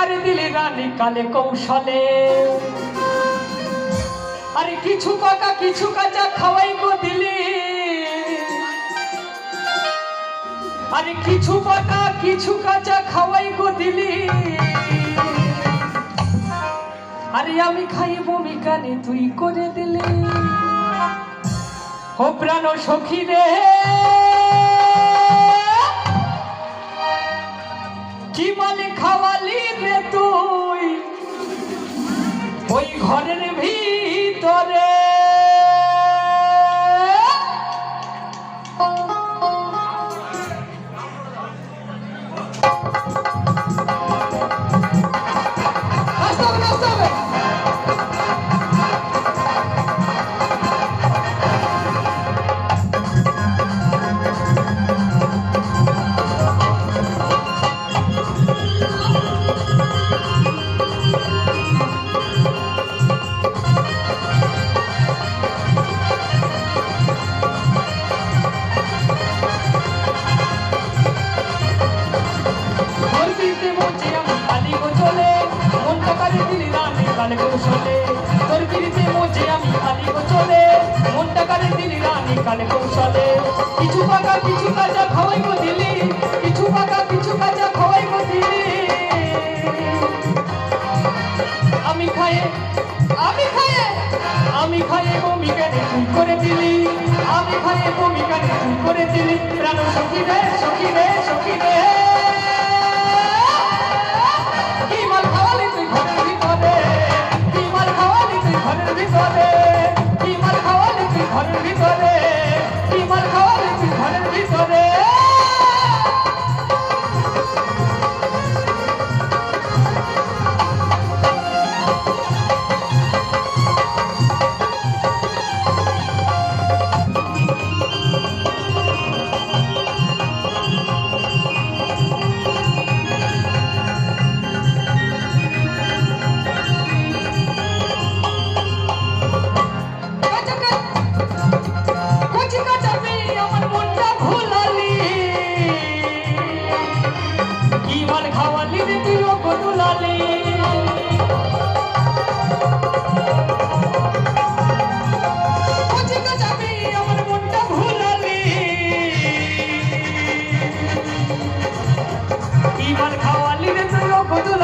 টাকার দিলি রানী কালে কৌশলে। আরে কিছু পাকা কিছু কাঁচা খাওয়াই গো দিলি। আরে কিছু পাকা কিছু কাঁচা খাওয়াই গো দিলি। আরে আমি খাই বমি কানে তুই করে দিলি। ও প্রাণ সখী রে। রানে কালে কৌশলে, তোর পিড়িতে মঞ্চে আমি কালি গো চলে মনটা কারে দিলি রানে কালে কৌশলে। কিছু পাকা, কিছু কাজা খাওয়াই গো দিলি। কিছু পাকা, কিছু কাজা খাওয়াই গো দিলি। আমি খায়ে আমি খায়ে আমি খায়ে বমি কেনে করে দিলি? আমি খায়ে বমি কেনে করে দিলি? প্রাণ সখী রে সখী রে সখী রে।